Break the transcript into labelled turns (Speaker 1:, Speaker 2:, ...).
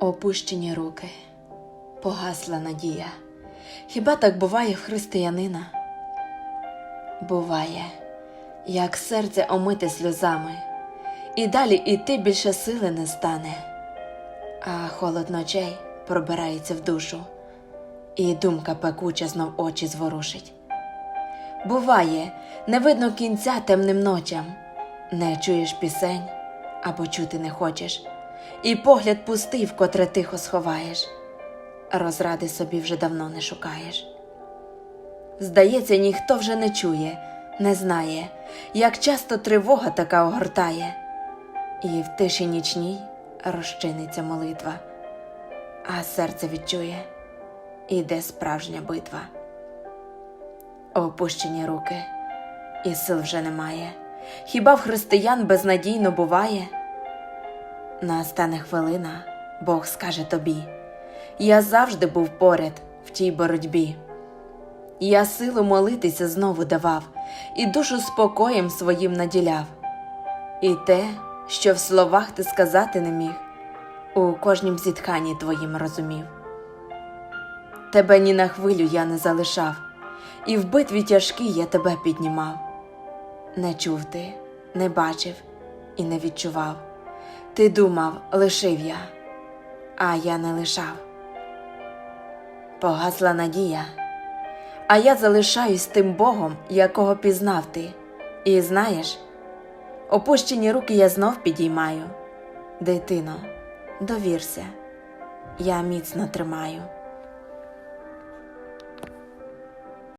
Speaker 1: Опущені руки, погасла надія. Хіба так буває в християнина? Буває, як серце омите сльозами, і далі іти більше сили не стане, а холод ночей пробирається в душу, і думка пекуча знов очі зворушить. Буває, не видно кінця темним ночам, не чуєш пісень або чути не хочеш, і погляд пустий, вкотре тихо сховаєш, розради собі вже давно не шукаєш. Здається, ніхто вже не чує, не знає, як часто тривога така огортає, і в тиші нічній розчиниться молитва, а серце відчує, іде справжня битва. Опущені руки, і сил вже немає. Хіба в християн безнадійно буває? Настане хвилина, Бог скаже тобі: Я завжди був поряд в тій боротьбі. Я силу молитися знову давав, і душу спокоєм своїм наділяв. І те, що в словах ти сказати не міг, у кожнім зітханні твоїм розумів. Тебе ні на хвилю я не залишав, і в битві тяжкій я тебе піднімав. Не чув ти, не бачив і не відчував. Ти думав, лишив я, а я не лишав. Погасла надія, а я залишаюсь тим Богом, якого пізнав ти. І знаєш, опущені руки я знов підіймаю. Дитино, довірся, я міцно тримаю.